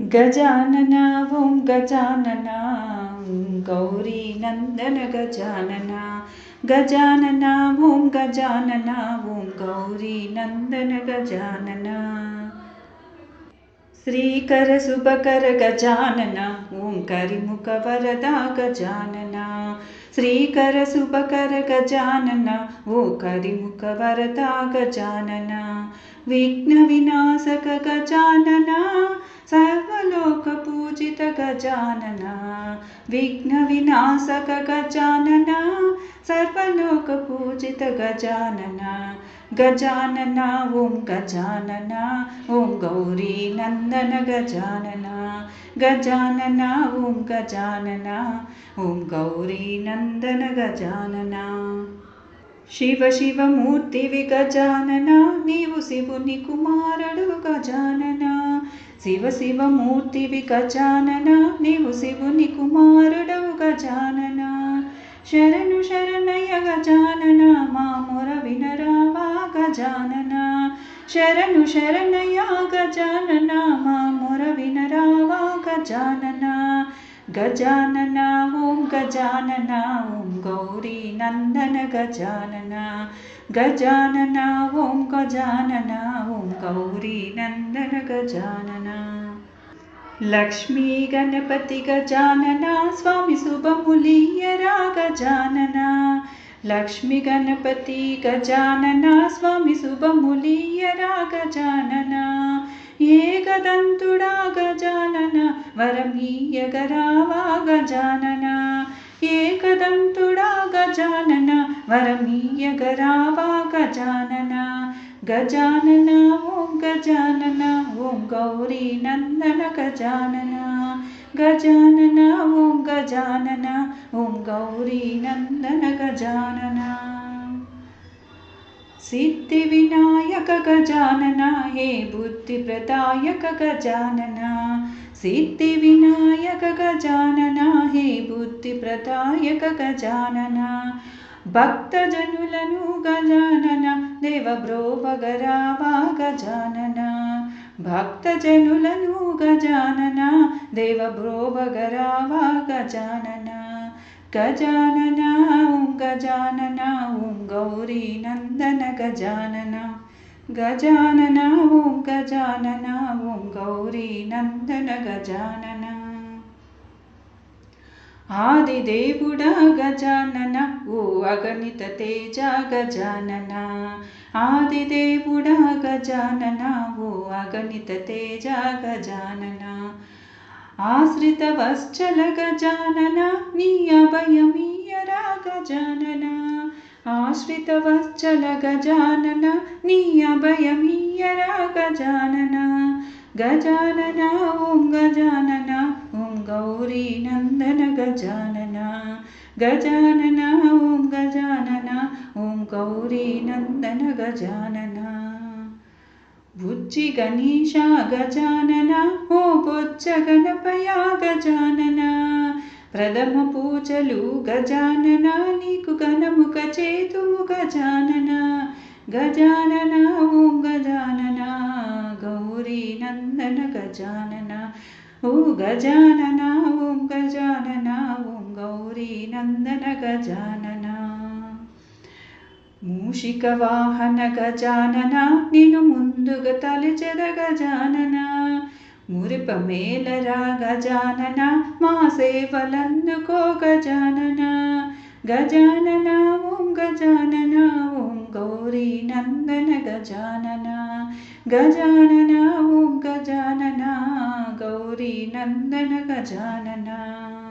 गजानना ॐ गजानना गौरीनन्दन गजानना गजानना ॐ गजानना ॐ गौरीनन्दन गजानना। श्रीकरसुभकर गजानना ॐ करिमुखवरदा गजानना। श्रीकरसुभकर गजानना ओ करिमुखवरदा गजानना विघ्नविनाशक गजानना सर्वलोकपूजित गजानना विघ्नविनाशक गजानना सर्वलोकपूजित गजानना गजानना ॐ गजानना ॐ गौरीनन्दन गजानना। गजानना ॐ गजानना ॐ गौरीनन्दन गजानना శివ శివమూర్తివి గజానన నీవు శివుని కుమారుడు గజానన శివ శివమూర్తివి గజానన నీవు శివుని కుమారుడవు గజానన శరణు శరణయ్య గజానన మా మొర వినరావా గజానన శరణు శరణయ్య గజానన మా మొర వినరావా గజానన गजानना ॐ गजानना ॐ गौरी नन्दन गजाननः। गजानना ॐ गजानना ॐ गौरी नन्दन गजानना। लक्ष्मी गणपति गजानना स्वामी सुबमुलीयरा गजानना लक्ष्मी गणपति गजानना स्वामी सुबमुलीयरा गजानना एकदन्तुडा गजानन वरमीयगरावा गजानना एकदन्तुडा गजानन वरमीयगरावा गजानन गजानन ॐ गजानन ॐ गौरीनन्दन गजानन। गजानन ॐ गजानन ॐ गौरीनन्दन गजानन सिद्धिविनायक गजानन हे बुद्धिप्रदायक गजानन सिद्धिविनायक गजानन हे बुद्धिप्रदायक गजानन भक्तजनुलनु गजानन देव गजानन भक्तजनुलनु गजानन गजानना गजानन गजानन ॐ गजानन ॐ गौरीनन्द नन्दन गजानन गजानन ॐ गजानन ॐ गौरी नन्दन गजानन आदिदेवुडगजानन वो अगणित ते जागजानना आदिदेवुडगजानो अगणित ते जागजानना आश्रितवश्चल गजानन नियभयमीय रागजानना అభయమీయరా గజానన గజానన నీ అభయమీయరా గజానన గజానన ఓం గజానన ఓం గౌరీ నందన గజానన గజానన ఓం గజానన ఓం గౌరీ నందన గజానన బుజ్జి గణేశ గజానన ఓ బొజ్జ గణపయ గజానన ప్రథమ పూజలు గజానన నీకు గణముఖ గజానన గజానన ఓం గజానన గౌరీ నందన గజానన ఓ గజానన ఓం గజానన ఓం గౌరీ నందన గజానన. మూషిక వాహన గజానన నిన్ను ముందుగా తలిచెద గజానన. మురిప మేలరా గజానన మా సేవలందుకో గజానన. गजानना ॐ गजानना ॐ गौरी नन्दन गजानना। गजान ओं गजानना गौरी नन्दन गजानना।